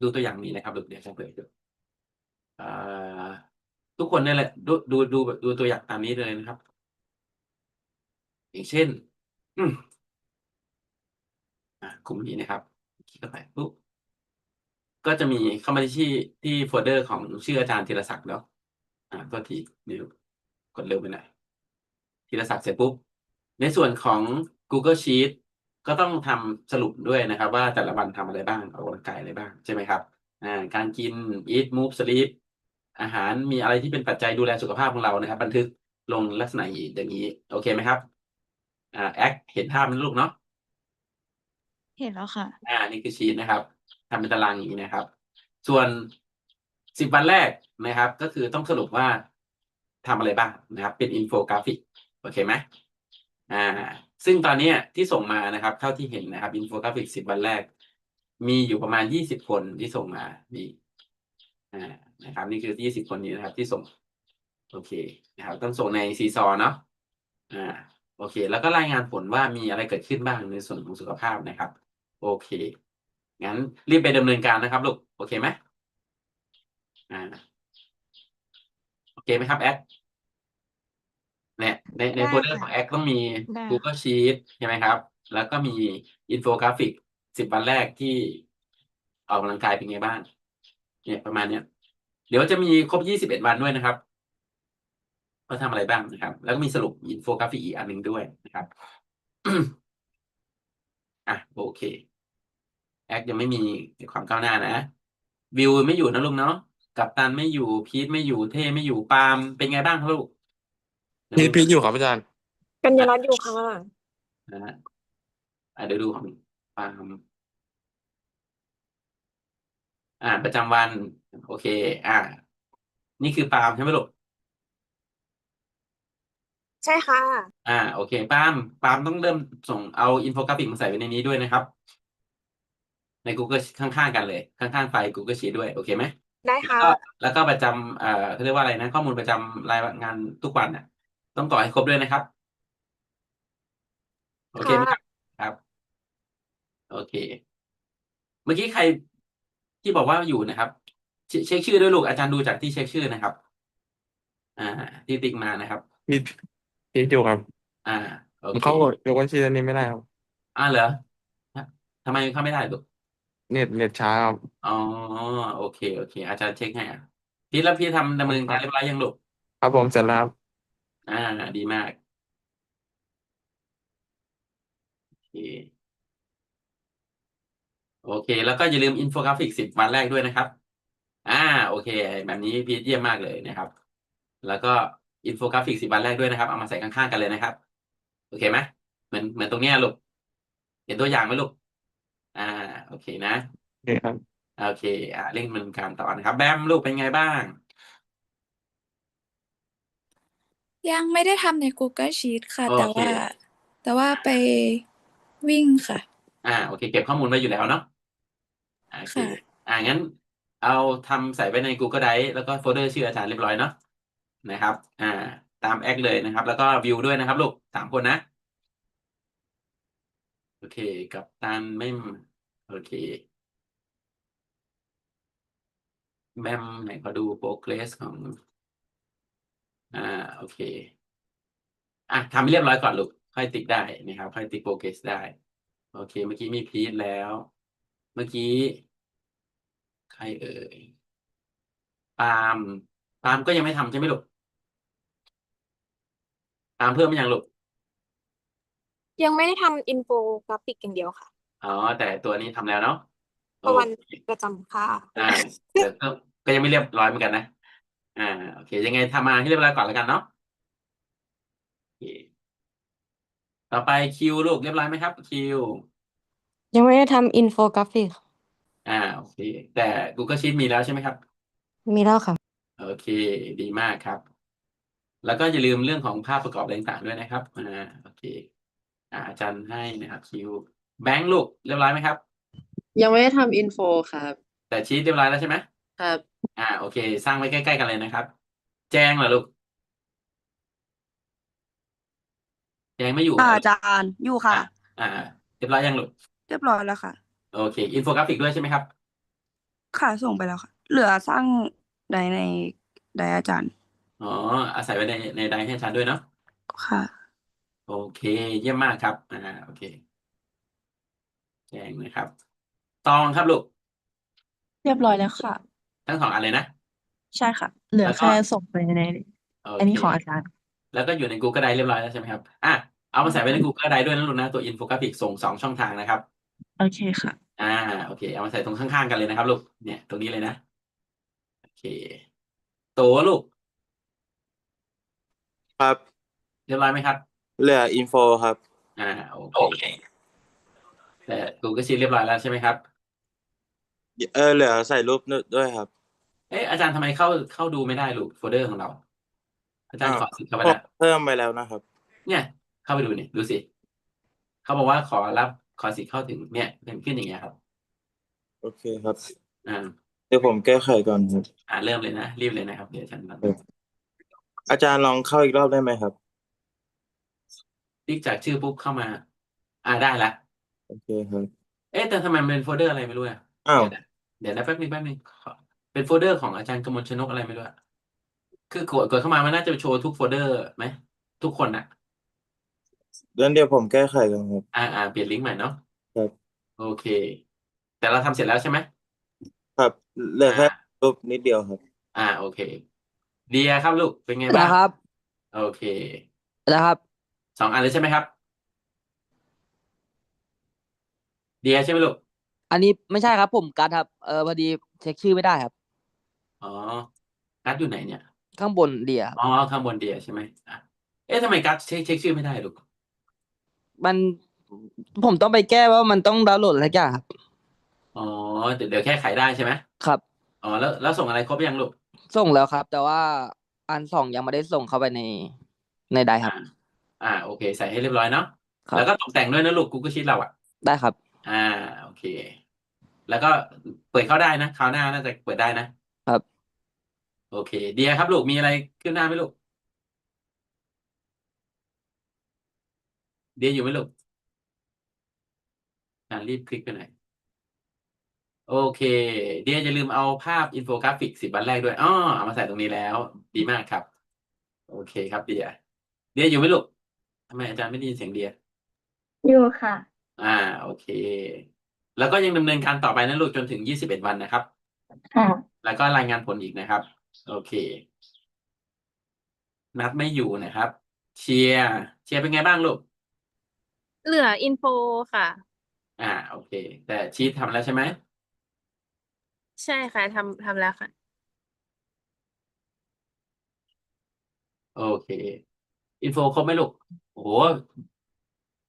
ดูตัวอย่างนี้นะครับลูเดี๋ยวจะเปิดดูทุกคนนี่แหละดูดูดูดูตัวอย่างตามนี้เลยนะครับ อย่างเช่นกลุ่มนี้นะครับ คลิกเข้าไปปุ๊บก็จะมีเข้ามาที่ที่โฟลเดอร์ของชื่ออาจารย์ธีรศักดิ์แล้วอ่าตัวทีนี่ลูกกดเร็วไปหน่อยธีรศักดิ์เสร็จปุ๊บ ในส่วนของ Google Sheet ก็ต้องทำสรุปด้วยนะครับว่าแต่ละวันทำอะไรบ้างออกกำลังกายอะไรบ้างใช่ไหมครับอ่าการกิน eat move sleep อาหารมีอะไรที่เป็นปัจจัยดูแลสุขภาพของเรานะครับ บันทึกลงลักษณะอย่างนี้ โอเคไหมครับอ่าแอคเห็นภาพไหมลูกเนาะเห็นแล้วค่ะ อ่า นี่คือชีตนะครับทำเป็นตารางอย่างนี้นะครับ ส่วนสิบวันแรกนะครับ ก็คือต้องสรุปว่าทำอะไรบ้างนะครับ เป็นอินโฟกราฟิก โอเคไหมอ่า ซึ่งตอนนี้ที่ส่งมานะครับ เท่าที่เห็นนะครับอินโฟกราฟิกสิบวันแรก มีอยู่ประมาณยี่สิบคนที่ส่งมานี่อ่านะครับ นี่คือยี่สิบคนนี้นะครับ ที่ส่ง โอเคนะครับ ต้องส่งในซีซอเนาะอ่าโอเค แล้วก็รายงานผลว่ามีอะไรเกิดขึ้นบ้างในส่วนของสุขภาพนะครับ โอเคงั้นรีบไปดำเนินการนะครับลูกโอเคไหมอ่าโอเคไหมครับแอด ในในได้โฟลเดอร์ค่ะของแอดต้องมี ได้ Google Sheet ใช่ไหมครับ แล้วก็มีอินโฟกราฟิกสิบวันแรกที่ออกกำลังกายเป็นไงบ้าง เนี่ยประมาณเนี้ย เดี๋ยวจะมีครบยี่สิบเอ็ดวันด้วยนะครับว่าทำอะไรบ้างนะครับ แล้วก็มีสรุปอินโฟกราฟิกอีกอันหนึ่งด้วยนะครับ อะโอเค แอคยังไม่มีความก้าวหน้านะ วิวไม่อยู่นะลูกเนาะกัปตันไม่อยู่พีทไม่อยู่เท่ไม่อยู่ปาล์มเป็นไงบ้างครับลูก พีทพีทอยู่ครับอาจารย์กัญญารัตน์อยู่ค่ะนะฮะอะเดี๋ยวดูของปาล์มอ่าประจำวัน โอเค อ่า นี่คือปาล์มใช่ไหมลูกใช่ค่ะ อ่า โอเคปาล์มปาล์มต้องเริ่มส่งเอาอินโฟกราฟิกมาใส่ไว้ในนี้ด้วยนะครับ ใน Google ข้างๆกันเลย ข้างๆไฟล์ Google Sheet ด้วย โอเคไหมได้ค่ะก็แล้วก็ประจำเอ่อเขาเรียกว่าอะไรนะ ข้อมูลประจำรายงานทุกวันน่ะ ต้องกรอกให้ครบด้วยนะครับ โอเคไหมครับครับ โอเค เมื่อกี้ใครที่บอกว่าอยู่นะครับเชเช็คชื่อด้วยลูกอาจารย์ดูจากที่เช็คชื่อนะครับ อ่า ที่ติ๊กมานะครับพีทพีทอยู่ครับอ่าโอผมเคเข้ายกบัญชีอันนี้ไม่ได้ครับ อ่าเหรอทำไมเข้าไม่ได้ลูกเน็ตเน็ตช้าครับอ๋อโอเค โอเค อาจารย์เช็คให้อะพี่แล้วพี่ทำดำเนินการเรียบร้อยยังลูกครับผมเสร็จแล้วครับ อ่า ดีมากโอเคโอเค แล้วก็อย่าลืมอินโฟกราฟิกสิบวันแรกด้วยนะครับ อ่า โอเค แบบนี้พีชเยี่ยมมากเลยนะครับ แล้วก็อินโฟกราฟิกสิบวันแรกด้วยนะครับ เอามาใส่ข้างๆกันเลยนะครับ โอเคไหมเหมือนเหมือนตรงเนี้ยลูก เห็นตัวอย่างไหมลูก อ่า โอเคนะโอเคครับ โอเค อ่าเร่งดำเนินการต่อนะครับ แบมลูกเป็นไงบ้าง ยังไม่ได้ทำใน Google Sheet ค่ะ โอแต่เคว่า แต่ว่าไปวิ่งค่ะ อ่าโอเค เก็บข้อมูลไว้อยู่แล้วเนาะโอเคค่ะ อ่างั้น เอาทำใส่ไว้ใน Google Drive แล้วก็โฟลเดอร์ชื่ออาจารย์เรียบร้อยเนาะนะครับ อ่า ตามแอคเลยนะครับ แล้วก็วิวด้วยนะครับลูกสามคนนะ โอเค กับตันไม่โอเคแบมไหนขอดูโปรเกรสของ อ่าโอเคอะทำให้เรียบร้อยก่อนลูก ค่อยติ๊กได้นะครับ ค่อยติ๊กโปรเกรสได้ โอเค เมื่อกี้มีพีทแล้ว เมื่อกี้ ใครเอ่ยปาล์มปาล์มก็ยังไม่ทำใช่ไหมลูกปาล์มเพิ่มไหมยังลูก ยังไม่ได้ทำอินโฟกราฟิกอย่างเดียวค่ะ อ๋อ แต่ตัวนี้ทำแล้วเนาะเพราะวันโอเคประจำค่ะ อ่าแต่ก็ก็ยังไม่เรียบร้อยเหมือนกันนะ อ่าโอเค ยังไงทำมาให้เรียบร้อยก่อนแล้วกันเนาะโอเคต่อไปคิวลูกเรียบร้อยไหมครับคิว ยังไม่ได้ทำอินโฟกราฟิก อ่าโอเค แต่ Google Sheet มีแล้วใช่ไหมครับ มีแล้วค่ะ โอเค ดีมากครับ แล้วก็อย่าลืมเรื่องของภาพประกอบอะไรต่างๆด้วยนะครับอ่าโอเค อ่าอาจารย์ให้นะครับคิวแบงค์ลูกเรียบร้อยไหมครับ ยังไม่ได้ทำอินโฟครับ แต่ชีทเรียบร้อยแล้วใช่ไหม ครับ อ่า โอเค สร้างไว้ใกล้ๆกันเลยนะครับ แจงเหรอลูก แจงไม่อยู่เหรค่ะออาจารย์อยู่ค่ะอ่า เรียบร้อยยังลูก เรียบร้อยแล้วค่ะ โอเค อินโฟกราฟิกด้วยใช่ไหมครับ ค่ะส่งไปแล้วค่ะ เหลือสร้างไดในไดอาจารย์อ๋อ อาศัยไว้ในในไดร์ให้อาจารย์ด้วยเนาะ ค่ะ โอเค เยี่ยมมากครับ อ่า โอเค แจ้งนะครับ ตองครับลูก เรียบร้อยแล้วค่ะ ทั้งสองอันเลยนะ ใช่ค่ะ เหลือแล้วก็แค่ส่งไปในโออันนี้เคของอาจารย์ แล้วก็อยู่ใน Google Drive เรียบร้อยแล้วใช่ไหมครับ อะ เอามาใส่ไว้ใน Google Drive ด้วยนะลูกนะ ตัวอินโฟกราฟิกส่งสองช่องทางนะครับ โอเคค่ะ อ่า โอเค เอามาใส่ตรงข้างๆกันเลยนะครับลูก เนี่ย ตรงนี้เลยนะ โอเค โตลูก ครับ เรียบร้อยไหมครับ เหลืออินโฟครับ อ่า โอเค แต่ Google Sheet เรียบร้อยแล้วใช่ไหมครับ เออ เหลือใส่รูปด้วยครับ เอ๊ะอาจารย์ทำไมเข้าเข้าดูไม่ได้ลูกโฟลเดอร์ของเรา อาจารย์ขอสิทธิ์เข้าไปผมแล้วเพิ่มไปแล้วนะครับ เนี่ย เข้าไปดูนี่ดูสิเขาบอกว่าขอรับขอสิทธิ์เข้าถึงเนี่ยเป็นขึ้นอย่างเงี้ยครับ โอเคครับ อ่าเดี๋ยวผมแก้ไขก่อนครับอ่าเริ่มเลยนะรีบเลยนะครับเดี๋ยวอาจารย์เอออาจารย์ลองเข้าอีกรอบได้ไหมครับติ๊กจากชื่อปุ๊บเข้ามา อ่าได้ละโอเคครับ เอ๊ะแต่ทำไมมันเป็นโฟลเดอร์อะไรไม่รู้อะอ้าวเดี๋ยวนะเดี๋ยวนะแป๊บนึงแป๊บนึงขอ เป็นโฟลเดอร์ของอาจารย์กมลชนกอะไรไม่รู้อะคือกดกดเข้ามามันน่าจะโชว์ทุกโฟลเดอร์ไหมทุกคนอะงั้นเดี๋ยวผมแก้ไขก่อนครับ อ่าอ่าเปลี่ยนลิงก์ใหม่เนาะครับ โอเค แต่เราทำเสร็จแล้วใช่ไหมครับเหลือแค่อ่ารูปนิดเดียวครับ อ่า โอเค เดียครับลูกเป็นไงนะบ้างครับโอเคนะครับสองอันเลยใช่ไหมครับ เดียใช่ไหมลูก อันนี้ไม่ใช่ครับผมการดครับเออพอดีเช็คชื่อไม่ได้ครับ อ๋อการ์ดอยู่ไหนเนี่ย ข้างบนเดียครับอ๋อข้างบนเดียใช่ไหมอะเอ๊ะทำไมการ์ดเช็คเช็คชื่อไม่ได้ลูกมันผมต้องไปแก้ว่ามันต้องดาวน์โหลดอะไรอย่างครับอ๋อเดี๋ยวเดี๋ยวแค่ไขได้ใช่ไหมครับ อ๋อแล้วแล้วส่งอะไรครบยังลูกส่งแล้วครับ แต่ว่าอันสองยังไม่ได้ส่งเข้าไปในในไดครับ อ่าอ่าโอเค ใส่ให้เรียบร้อยเนาะครับ แล้วก็ตกแต่งด้วยนะลูก Google Sheet เราอะ ได้ครับ อ่า โอเค แล้วก็เปิดเข้าได้นะคราวหน้าน่าจะเปิดได้นะครับ โอเค เดียครับลูกมีอะไรขึ้นหน้าไหมลูก เดียอยู่ไหมลูกอ่ารีบคลิกไปหน่อยโอเค เดียอย่าลืมเอาภาพอินโฟกราฟิกสิบวันแรกด้วยอ๋อเอามาใส่ตรงนี้แล้ว ดีมากครับ โอเคครับเดีย เดียอยู่ไหมลูกทำไมอาจารย์ไม่ได้ยินเสียงเดีย อยู่ค่ะ อ่า โอเค แล้วก็ยังดำเนินการต่อไปนะลูกจนถึงยี่สิบเอ็ดวันนะครับ ค่ะ แล้วก็รายงานผลอีกนะครับ โอเค นัดไม่อยู่นะครับ เชียร์เชียร์เป็นไงบ้างลูก เหลืออินโฟค่ะ อ่า โอเค แต่ชีททำแล้วใช่ไหมใช่ค่ะทำทำแล้วค่ะ โอเคอินโฟครบไหมลูกโอ้โห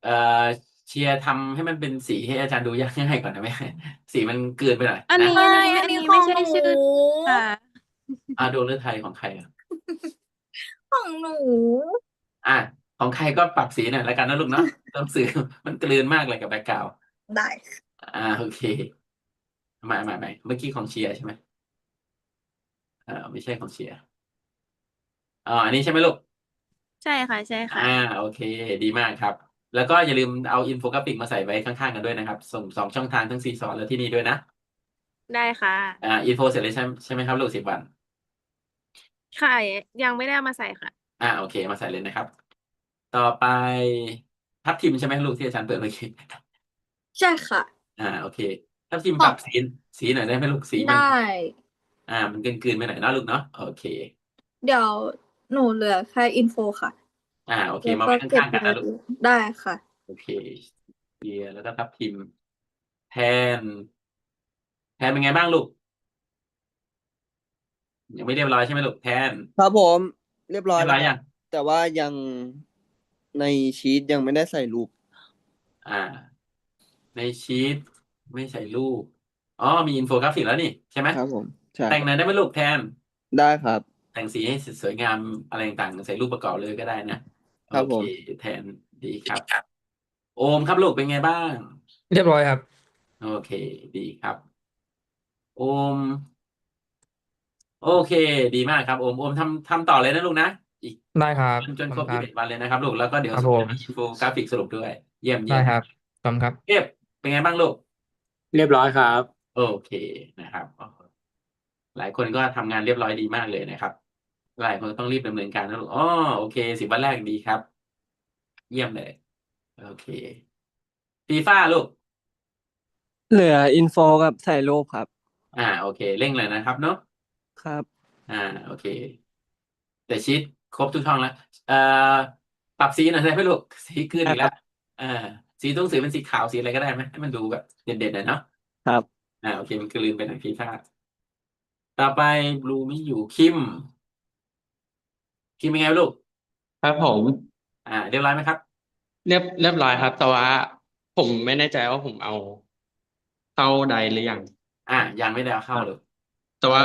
เอ่อเชียร์ทำให้มันเป็นสีให้อาจารย์ดูยากง่ายก่อนนะแม่สีมันเกินไปหน่อยอันนี้นะอันนี้อันนี้ไม่ใช่ชื่อค่ะ อ่าดวงฤทัยของใครอะของหนู อะของใครก็ปรับสีหน่อยแล้วกันนะลูกเนาะต้องสื่อมันกลืนมากเลยกับแบ็กกราวด์ได้อ่าโอเคใหม่ใหม่ใหม่เมื่อกี้ของเชียร์ใช่ไหมอ่าไม่ใช่ของเชียร์อ๋ออันนี้ใช่ไหมลูก ใช่ค่ะ ใช่ค่ะ อ่า โอเค ดีมากครับ แล้วก็อย่าลืมเอาอินโฟกราฟิกมาใส่ไว้ข้างๆกันด้วยนะครับส่งสองช่องทางทั้งซีซอร์และที่นี่ด้วยนะ ได้ค่ะ อ่าอินโฟเสร็จเลยใช่ใช่ไหมครับลูกสิบวัน ค่ะยังไม่ได้เอามาใส่ค่ะ อ่าโอเค มาใส่เลยนะครับ ต่อไปทับทิมใช่ไหมลูกที่อาจารย์เปิดเมื่อกี้ใช่ค่ะ อ่าโอเค ทับทิมปรับสีสีหน่อยได้ไหมลูกสีมันได้อ่า มันเกินๆไปหน่อยเนอะลูกเนาะโอเค เดี๋ยวหนูเหลือแค่อินโฟค่ะอ่าโอเคแล้วมาก็ไว้เก็บข้างๆกันนะลูก ได้ค่ะ โอเคเดียแล้วก็ทับทิม แทน แทนเป็นไงบ้างลูก ยังไม่เรียบร้อยใช่ไหมลูกแทนครับผม เรียบร้อยเรียบร้อยแล้วยังแต่ว่ายังในชีตยังไม่ได้ใส่รูป อ่า ในชีตไม่ใส่รูปอ๋อมีอินโฟกราฟิกแล้วนี่ใช่ไหมครับผมใช่แต่งหน่อยได้ไหมลูกแทนได้ครับ แต่งสีให้สวยงามอะไรต่างๆใส่รูปประกอบเลยก็ได้นะครับโอผมเคแทนดีครับ โอมครับลูกเป็นไงบ้าง เรียบร้อยครับ โอเค ดีครับ โอม โอเค ดีมากครับโอมโอมทำทำต่อเลยนะลูกนะอีกได้ครับจนจนครบขอบยี่คุณสิบวันเลยนะครับลูกแล้วก็เดี๋ยวครับส่งผมอินโฟกราฟิกสรุปด้วย เยี่ยมได้เยี่ยมครับขอบคุณครับเก็บเป็นไงบ้างลูก เรียบร้อยครับ โอเคนะครับโอ้โหหลายคนก็ทำงานเรียบร้อยดีมากเลยนะครับ หลายคนต้องรีบดำเนินการนะลูกอ๋อโอเคสิบวันแรกดีครับ เยี่ยมเลย โอเคฟีฟ่าลูก เหลืออินโฟกับใส่รูปครับ อ่า โอเค เร่งเลยนะครับเนาะ ครับ อ่า โอเค แต่ชีตครบทุกช่องแล้วเอ่อปรับสีหน่อยได้ไหมลูก สีขึ้นอีกแล้วอ่าสีต้องสีเป็นสีขาวสีอะไรก็ได้ไหมให้มันดูแบบเด่นๆหน่อยเนาะครับ อ่าโอเคมันคือลืมไปหน่อยฟีฟ่าต่อไปบลูไม่อยู่คิม คิมเป็นไงลูก ครับผม อ่า เรียบร้อยไหมครับ เรียบเรียบร้อยครับ แต่ว่าผมไม่แน่ใจว่าผมเอาเข้าใดหรือยัง อ่ายังไม่ได้เอาเข้าเลยแต่ว่า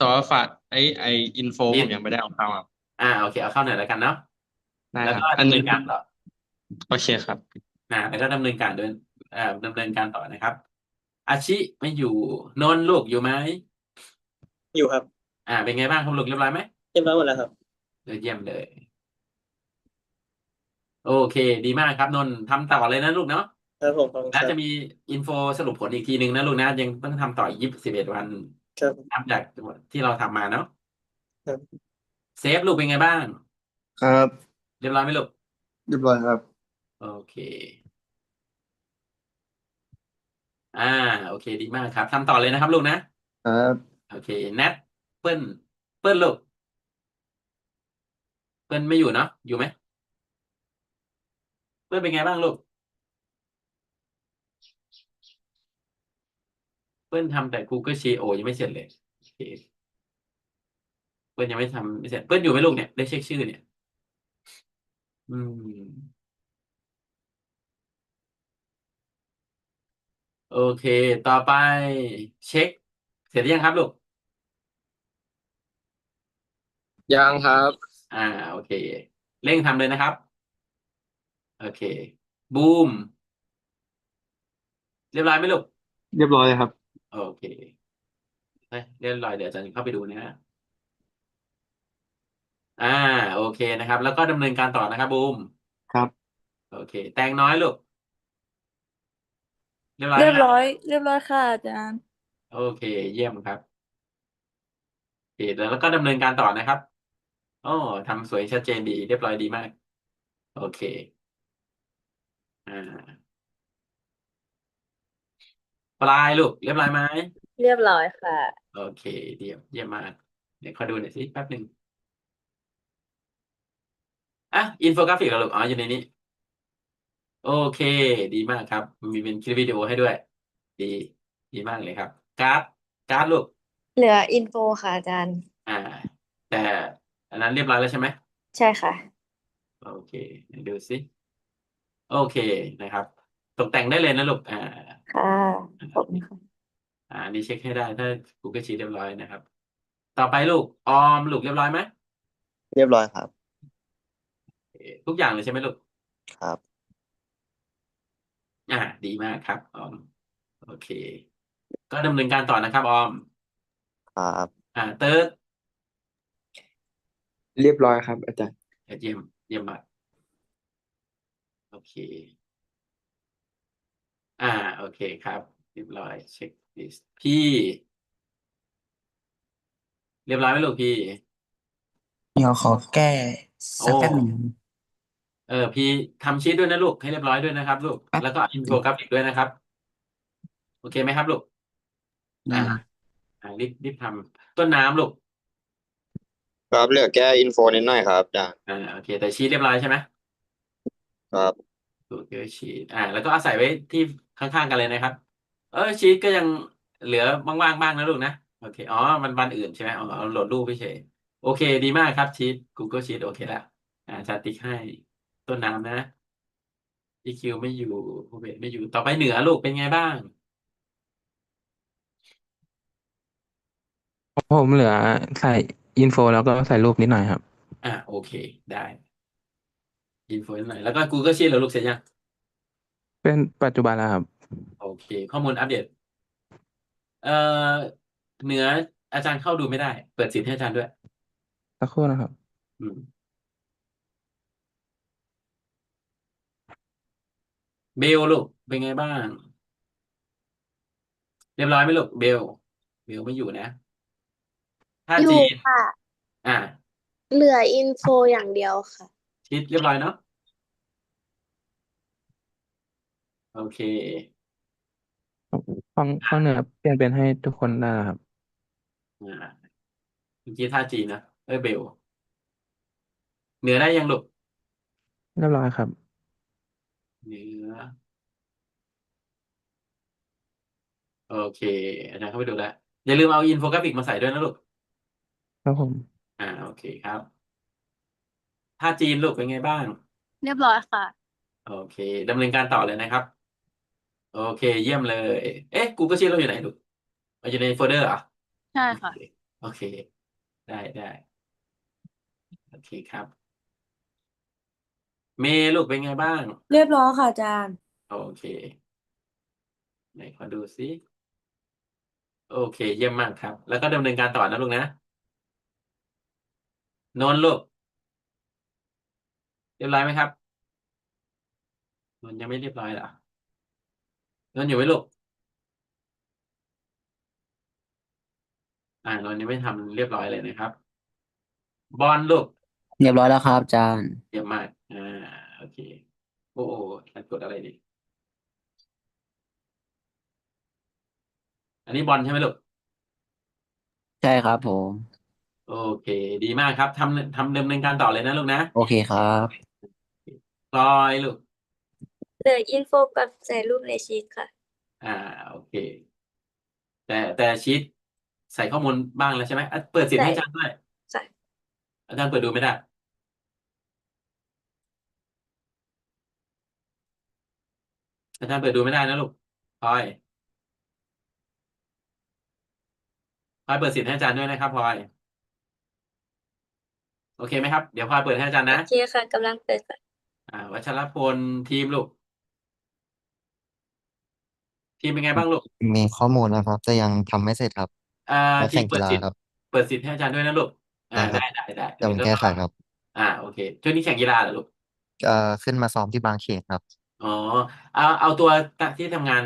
แต่ว่าฝากไอไออินโฟอิผนมยังไม่ได้เอาเข้าครับอ่าโอเคเอาเข้าหน่อยแล้วกันเนาะได้แล้วคก็รับอันดำเนินี้นการต่อโอเคครับอ่าแล้วก็ดำเนินการเดินเอ่อดำเนินการต่อนะครับ อาชิไม่อยู่นนท์ลูกอยู่ไหมอยู่ครับอ่า เป็นไงบ้างครับลูกเรียบร้อยไหม เรียบร้อยหมดแล้วครับเออเยี่ยมเลย โอเค ดีมากครับนนท์ทำต่อเลยนะลูกเนาะครับผมขอบคุณคแล้วรับจะมีอินโฟสรุปผลอีกทีหนึ่งนะลูกนะยังต้องทำต่ออีกยี่สิบเอ็ดวัน ครับนับจากที่เราทำมาเนาะครับ เซฟลูกเป็นไงบ้าง ครับเรียบร้อยไหมลูก เรียบร้อยครับ โอเค อ่า โอเค ดีมากครับทำต่อเลยนะครับลูกนะ ครับ โอเคแนทเปิ้ล เปิ้ลลูก เปิ้ลไม่อยู่เนาะ อยู่ไหม เปิ้ลเป็นไงบ้างลูก เปิ้ลทำแต่ Google Sheet โอยังไม่เสร็จเลยโอเคเปิ้ลยังไม่ทำไม่เสร็จเปิ้ลอยู่ไหมลูกเนี่ยได้เช็คชื่อเนี่ย อืม โอเค ต่อไปเช็ค เสร็จหรือยังครับลูก ยังครับ อ่า โอเค เร่งทำเลยนะครับ โอเค บูม เรียบร้อยไหมลูก เรียบร้อยครับ โอเคเฮ้ยเรียบร้อยเดี๋ยวอาจารย์เข้าไปดูนะฮะอ่า โอเคนะครับ แล้วก็ดำเนินการต่อนะครับบูมครับ โอเค แตงน้อยลูกเรียบร้อยเรียบไหมร้อย เรียบร้อยค่ะอาจารย์ โอเค เยี่ยมครับโอเคแล้วก็ดำเนินการต่อนะครับโอ้ทำสวยชัดเจนดี เรียบร้อยดีมาก โอเค อ่า ปลายลูก เรียบร้อยไหมเรียบร้อยค่ะ โอเคเยี่ยมเยี่ยมมากเดี๋ยวขอดูหน่อยสิแป๊บหนึ่งอะอินโฟกราฟิกเหรอลูกอ๋ออยู่ในนี้ โอเค ดีมากครับมีเป็นคลิปวิดีโอให้ด้วย ดี ดีมากเลยครับการ์ดการ์ดลูก เหลืออินโฟค่ะอาจารย์ อ่า แต่อันนั้นเรียบร้อยแล้วใช่ไหม ใช่ค่ะ โอเคไหนดูสิ โอเคนะครับ ตกแต่งได้เลยนะลูกอ่า ค่ะขอบคุณค่ะอ่าอันนี่เช็คให้ได้ถ้า Google Sheet เรียบร้อยนะครับ ต่อไปลูกออมลูกเรียบร้อยไหมเรียบร้อยครับโอเคทุกอย่างเลยใช่ไหมลูก ครับ อ่า ดีมากครับออม โอเค ก็ดำเนินการต่อนะครับออม ครับ อ่า เติร์ดเรียบร้อยครับอาจารย์ เยี่ยมเยี่ยมมากโอเค อ่า โอเคครับเรียบร้อยเช็คลิสต์พี่ เรียบร้อยไหมลูกพี่ เดี๋ยวขอแก้สักโอ้แป๊บหนึ่งเออ พี่ทำชีทด้วยนะลูกให้เรียบร้อยด้วยนะครับ ลูกครับแล้วก็อินโฟกราฟิกด้วยนะครับ โอเคไหมครับลูกได้อ่าอ่ารีบรีบทำต้นน้ำลูกครับเหลือแก้อินโฟนิดหน่อยครับอาจารย์อ่าโอเค แต่ชีทเรียบร้อยใช่ไหม ครับ Google Sheet อ่า แล้วก็อาศัยไว้ที่ ข้างๆกันเลยนะครับ เออชีทก็ยังเหลือว่างๆบ้างนะลูกนะโอเคอ๋อมันวันอื่นใช่ไหมอ๋อเอาโหลดรูปเฉยโอเค ดีมากครับชีท Google Sheet โอเคแล้วอ่าจะติ๊กให้ต้นน้ำนะ EQ ไม่อยู่ภูเบศไม่อยู่ต่อไปเหนือลูกเป็นไงบ้าง ผมเหลือใส่อินโฟแล้วก็ใส่รูปนิดหน่อยครับ อ่าโอเคได้อินโฟหน่อยแล้วก็ Google Sheet แล้วลูกเสร็จยัง เป็นปัจจุบันแล้วครับ โอเค ข้อมูลอัปเดต เอ่อเหนืออาจารย์เข้าดูไม่ได้ เปิดสิทธิ์ให้อาจารย์ด้วย สักครู่นะครับ อืมเบลลูกเป็นไงบ้าง เรียบร้อยไหมลูกเบล เบลไม่อยู่นะท่าอยู่จีน ค่ะ อ่า เหลืออินโฟอย่างเดียวค่ะ ชิดเรียบร้อยเนาะ โอเค ฟังฟังเหนือเปลี่ยนเป็นให้ทุกคนได้แล้วครับ อ่าเมื่อกี้ท่าจีนนะเอ้ยเบลเหนือได้ยังลูกเรียบร้อยครับ เหนือโอเคอาจารย์เข้าไปดูแล้วอย่าลืมเอาอินโฟกราฟิกมาใส่ด้วยนะลูก ครับผม อ่าโอเคครับ ท่าจีนลูกเป็นไงบ้าง เรียบร้อยค่ะ โอเคดำเนินการต่อเลยนะครับ โอเค เยี่ยมเลย เอ๊ะ Google Sheet เราอยู่ไหนลูกมันอยู่ในโฟลเดอร์เหรอใช่ค่ะ โอเค ได้ได้โอเคครับ เมย์ลูกเป็นไงบ้าง เรียบร้อยค่ะอาจารย์ โอเค ไหนขอดูซิโอเค เยี่ยมมากครับ แล้วก็ดำเนินการต่อนะลูกนะนนท์ลูกเรียบร้อยไหมครับนนท์ยังไม่เรียบร้อยเหรอ นนท์อยู่ไหมลูก อ่านนท์ยังไม่ทำเรียบร้อยเลยนะครับ บอลลูกเรียบร้อยแล้วครับอาจารย์ เยี่ยมมาก อ่า โอเค โอ้โอ้ฉันกดอะไรดี อันนี้บอลใช่ไหมลูก ใช่ครับผม โอเค ดีมากครับทำทำดำเนินการต่อเลยนะลูกนะโอเคครับ พลอยลูก เหลืออินโฟกับใส่รูปในชีตค่ะ อ่าโอเค แต่แต่ชีตใส่ข้อมูลบ้างแล้วใช่ไหมอะเปิดสิทธิ์ให้อาจารย์ด้วยใช่อาจารย์เปิดดูไม่ได้ อาจารย์เปิดดูไม่ได้นะลูกพลอยพลอยเปิดสิทธิ์ให้อาจารย์ด้วยนะครับพลอย โอเคไหมครับ เดี๋ยวพลอยเปิดให้อาจารย์โอนะเคค่ะกำลังเปิดค่ะ อ่าวัชรพลทีมลูก ทีมเป็นไงบ้างลูกมีข้อมูลนะครับแต่ยังทำไม่เสร็จครับอ่าเพราะทีแข่มงเปิกีดฬาสิทธิ์ครับ เปิดสิทธิ์ให้อาจารย์ด้วยนะลูกอ่าได้ครับได้ได้ได้เดี๋ยวผมแก้ไขครับอ่าโอเคช่วงนี้แข่งกีฬาเหรอลูก เอ่อขึ้นมาซ้อมที่บางเขตครับ อ๋อเอาเอาตัวที่ทำงาน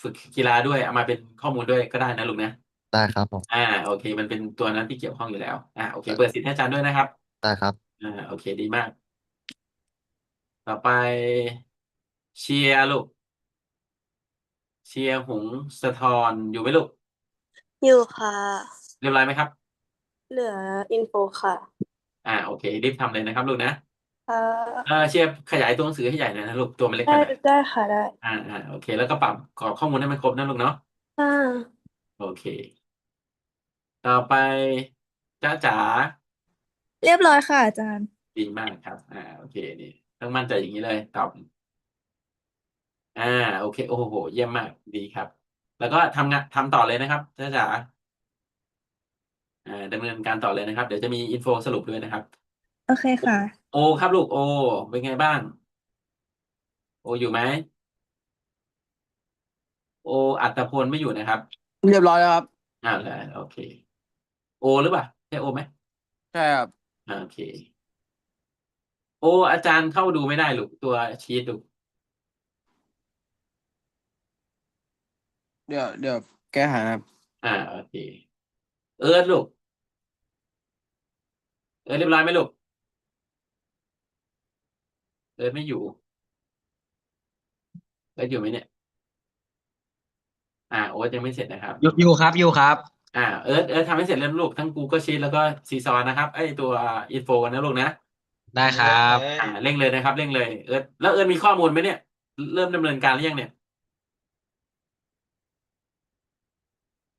ฝึกกีฬาด้วย เอามาเป็นข้อมูลด้วยก็ได้นะลูกนะ ได้ครับผม อ่า โอเค มันเป็นตัวนั้นที่เกี่ยวข้องอยู่แล้ว อ่าโอเค เปิดสิทธิ์ให้อาจารย์ด้วยนะครับ ได้ครับ อ่า โอเค ดีมาก ต่อไปเชียร์ลูก เชียร์หงสะทอนอยู่ไหมลูก อยู่ค่ะ เรียบร้อยไหมครับ เหลืออินโฟค่ะอ่าโอเค รีบทำเลยนะครับ ลูกนะค่ะเออเชียร์ขยายตัวหนังสือให้ใหญ่หน่อยนะลูกตัวมันเล็กไปได้หน่อยได้ค่ะได้อ่าอ่าโอเค แล้วก็ปรับกรอกข้อมูลให้มันครบนะลูกเนาะค่ะโอเค ต่อไปจ้าจ๋าเรียบร้อยค่ะอาจารย์ ดีมากครับ อ่า โอเคนี่ต้องมั่นใจอย่างนี้เลย ตอบ อ่า โอเค โอ้โห เยี่ยมมากดีครับ แล้วก็ทำงานทำต่อเลยนะครับจ้าจ๋าอ่าดำเนินการต่อเลยนะครับ เดี๋ยวจะมีอินโฟสรุปด้วยนะครับ โอเคค่ะ โอครับลูก โอ เป็นไงบ้าง โออยู่ไหมโอ อัตพลไม่อยู่นะครับเรียบร้อยแล้วครับอ้าวแล้วโอเค โอหรือเปล่าใช่โอไหมใช่ครับ อ่าโอเค โออาจารย์เข้าดูไม่ได้ลูกตัวชีตลูก เดี๋ยวเดี๋ยวแก้หาครับอ่าโอเค เอิร์ธลูก เอิร์ธเรียบร้อยไหมลูก เอิร์ธไม่อยู่ เอิร์ธอยู่ไหมเนี่ย อ่าโอ๊ตยังไม่เสร็จนะครับ อยู่อยู่ครับอยู่ครับ อ่าเอิร์ธเอิร์ธทำให้เสร็จแล้วลูกทั้ง Google Sheet แล้วก็ซีซอนะครับไอตัวอินโฟนะลูกนะได้ครับ อ่าเร่งเลยนะครับ เร่งเลยเอิร์ธแล้วเอิร์ธมีข้อมูลไหมเนี่ย เริ่มดำเนินการหรือยังเนี่ย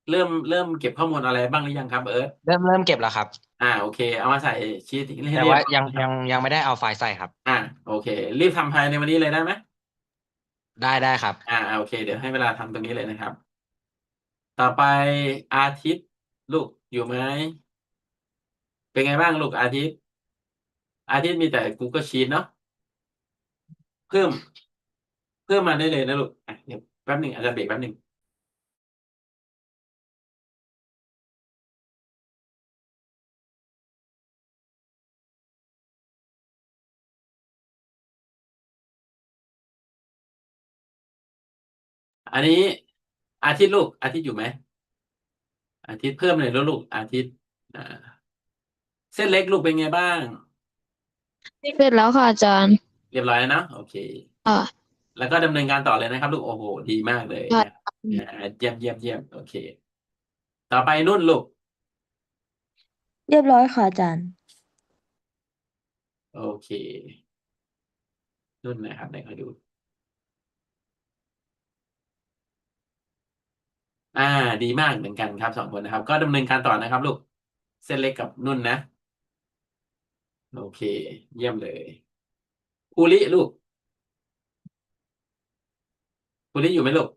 เริ่มเริ่มเก็บข้อมูลอะไรบ้างหรือยังครับเอิร์ธเริ่มเริ่มเก็บแล้วครับ อ่าโอเค เอามาใส่ชีตให้แต่เรียบว่าร้อยังนะคยัรับงยังไม่ได้เอาไฟล์ใส่ครับ อ่าโอเค รีบทำภายในวันนี้เลยได้ไหมได้ได้ครับ อ่าโอเค เดี๋ยวให้เวลาทำตรงนี้เลยนะครับ ต่อไปอาทิตย์ลูกอยู่ไหมเป็นไงบ้างลูกอาทิตย์ อาทิตย์มีแต่ Google Sheet เนาะเพิ่ม เพิ่มมาได้เลยนะลูกอะเดี๋ยวแป๊บหนึ่งอาจารย์เบรกแป๊บหนึ่ง อันนี้อาทิตย์ลูก อาทิตย์อยู่ไหม อาทิตย์เพิ่มเลยแล้วลูก อาทิตย์อ่าเส้นเล็กลูกเป็นไงบ้าง เสร็จแล้วค่ะอาจารย์ เรียบร้อยแล้วเนอะโอเคค่ะแล้วก็ดำเนินการต่อเลยนะครับ ลูกโอ้โหดีมากเลยค่ะนะอ่าเยี่ยมเยี่ยมเยี่ยมโอเค ต่อไปนุ่นลูก เรียบร้อยค่ะอาจารย์ โอเค นุ่นนะครับไหนขอดู อ่า ดีมากเหมือนกันครับสองคนนะครับ ก็ดำเนินการต่อนะครับ ลูก เส้นเล็กกับนุ่นนะ โอเค เยี่ยมเลยภูริลูกภูริอยู่ไหมลูก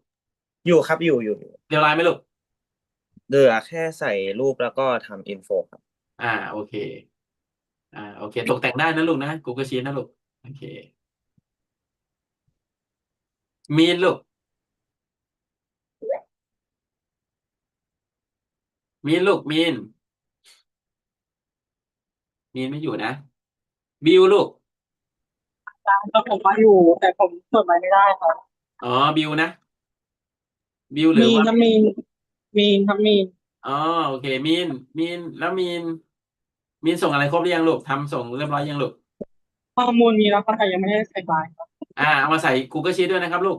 อยู่ครับอยู่อยู่เรียบร้อยไหมลูก เหลือแค่ใส่รูปแล้วก็ทำอินโฟครับ อ่า โอเค อ่า โอเค ตกแต่งได้นะลูกนะ Google Sheet นะลูก โอเค มีนลูก มีนลูกมีน มีนไม่อยู่นะ บิวลูกแล้วผมมาอยู่ แต่ผมเปิดไมค์ไม่ได้ครับอ๋อบิวนะ บิวหรือมีนว่าครับมีนมีนครับมีนอ๋อโอเค มีน มีนแล้วมีน มีนส่งอะไรครบหรือยังลูกทำส่งเรียบร้อยยังลูก ข้อมูลมีแล้วครับแต่ยังไม่ได้ใส่บายครับอ่าเอามาใส่ Google Sheet ด้วยนะครับลูก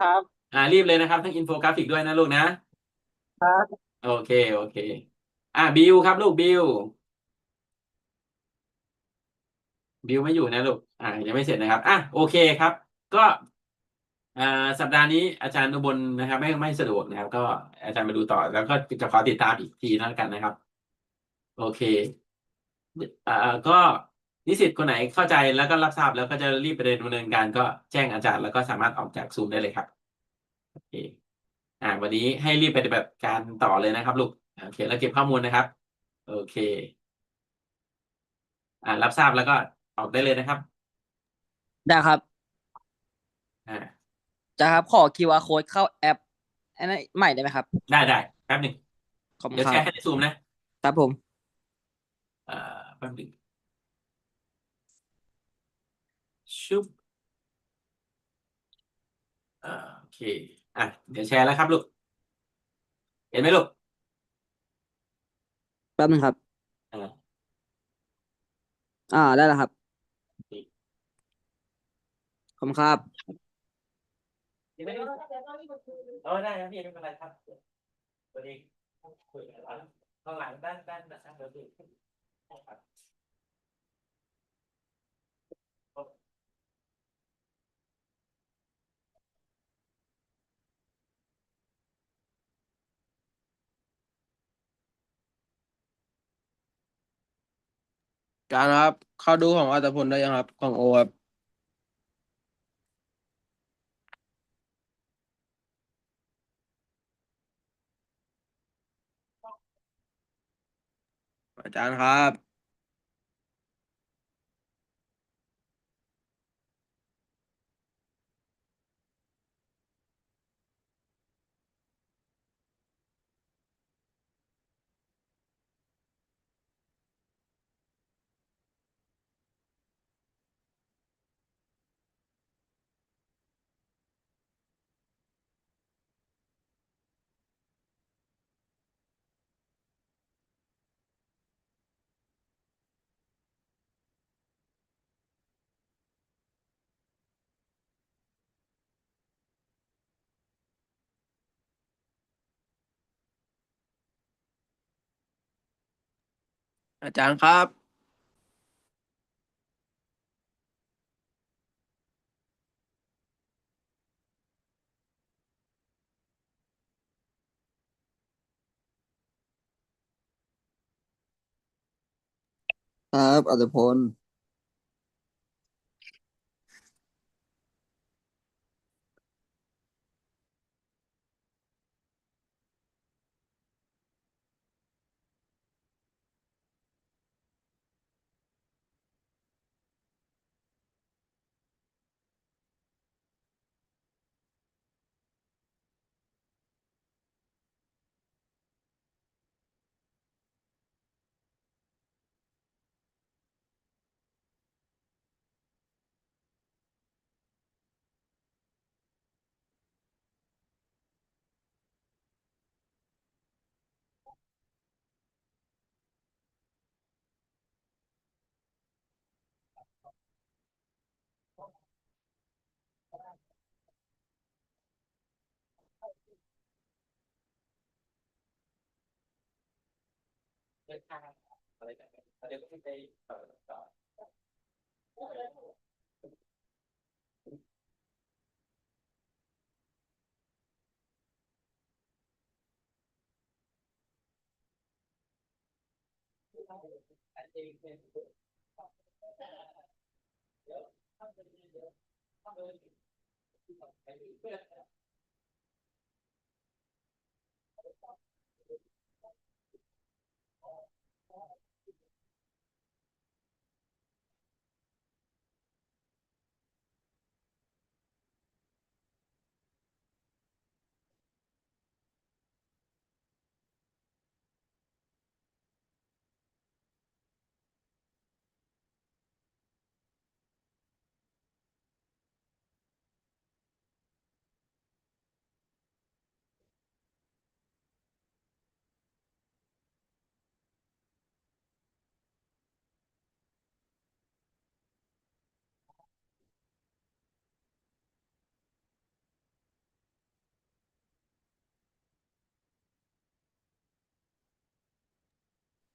ครับ อ่ารีบเลยนะครับ ทั้งอินโฟกราฟิกด้วยนะลูกนะ ครับ โอเค โอเค อะบิวครับ ลูกบิว บิวไม่อยู่นะลูก อ่ายังไม่เสร็จนะครับ อะโอเคครับ ก็อ่าสัปดาห์นี้อาจารย์อุบลนะครับ ไม่ไม่สะดวกนะครับ ก็อาจารย์มาดูต่อ แล้วก็จะขอติดตามอีกทีแล้วกันนะครับ โอเคอ่าก็นิสิตคนไหนเข้าใจแล้วก็รับทราบแล้วก็จะรีบไปดำเนินการก็แจ้งอาจารย์แล้วก็สามารถออกจากซูมได้เลยครับ โอเค อ่าวันนี้ให้รีบปฏิบัติการต่อเลยนะครับ ลูกโอเคแล้วเก็บข้อมูลนะครับ โอเค อ่า รับทราบแล้วก็ออกได้เลยนะครับ ได้ครับอ่าจะครับขอ QR code เข้าแอปอันนั้นใหม่ได้ไหมครับ ได้ได้แป๊บหนึ่งขอบคุณเดี๋ยวคแชรับร์ให้ในซูมนะครับผม เอ่อแป๊บหนึ่งชุบอ่าโอเค อะเดี๋ยวแชร์แล้วครับลูก เห็นไหมลูกแป๊บนึงครับ อ่าอ่าได้แล้วครับ ขอบคุณครับ เห็นไหมลูกเออได้ครับพี่ไม่เป็นไรครับตัวเองคุยกันแล้วข้างหลังด้านด้านด้านเดี๋ยวดู การครับ เข้าดูของอัตพลได้ยังครับ ของโอครับอาจารย์ครับ อาจารย์ครับ ครับอัตพล อะไรแบบนี้เดี๋ยวก็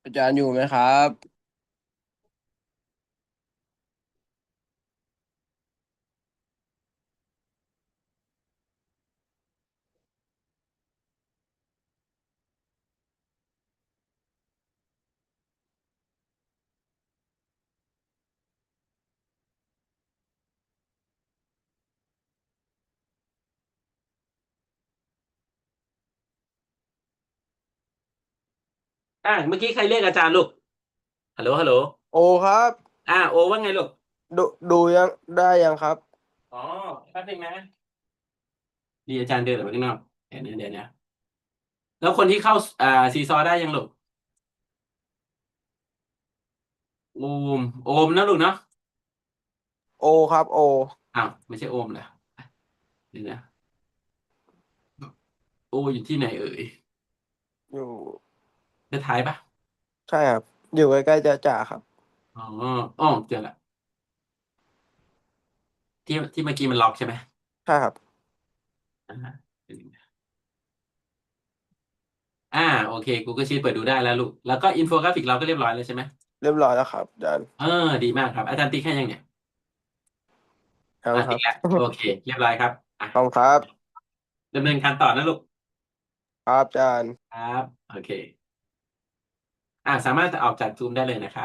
อาจารย์อยู่ไหมครับ อ่าเมื่อกี้ใครเรียกอาจารย์ลูกฮัลโหลฮัลโหลโอครับ อ่าโอว่าไงลูกดูดูยังได้ยังครับ อ๋อแป๊บนึงนะดีอาจารย์เดินออกไปข้างนอกเดี๋ยวนะเดี๋ยวนะแล้วคนที่เข้าอ่าซีซอได้ยังลูกโอมโอมนะลูกเนาะโอครับ โอ อ้าวไม่ใช่โอมเหรอเดี๋ยวนะโออยู่ที่ไหนเอ่ยอยู่ จะท้ายปะใช่ครับ อยู่ใกล้ๆจะจ่าครับ อ๋ออ๋อเจอละที่ที่เมื่อกี้มันล็อกใช่ไหมใช่ครับ อ่าอ่า โอเค Google Sheet เปิดดูได้แล้วลูก แล้วก็อินโฟกราฟิกเราก็เรียบร้อยแล้วใช่ไหมเรียบร้อยแล้วครับอาจารย์เออ ดีมากครับ อาจารย์ติ๊กให้ยังเนี่ยยังอ่าครัติ๊บกแล้วโอเค เรียบร้อยครับอะขอบคุณครับดำเนินการต่อนะลูก ครับอาจารย์ ครับ โอเค อ่าสามารถจะออกจากซูมได้เลยนะครับ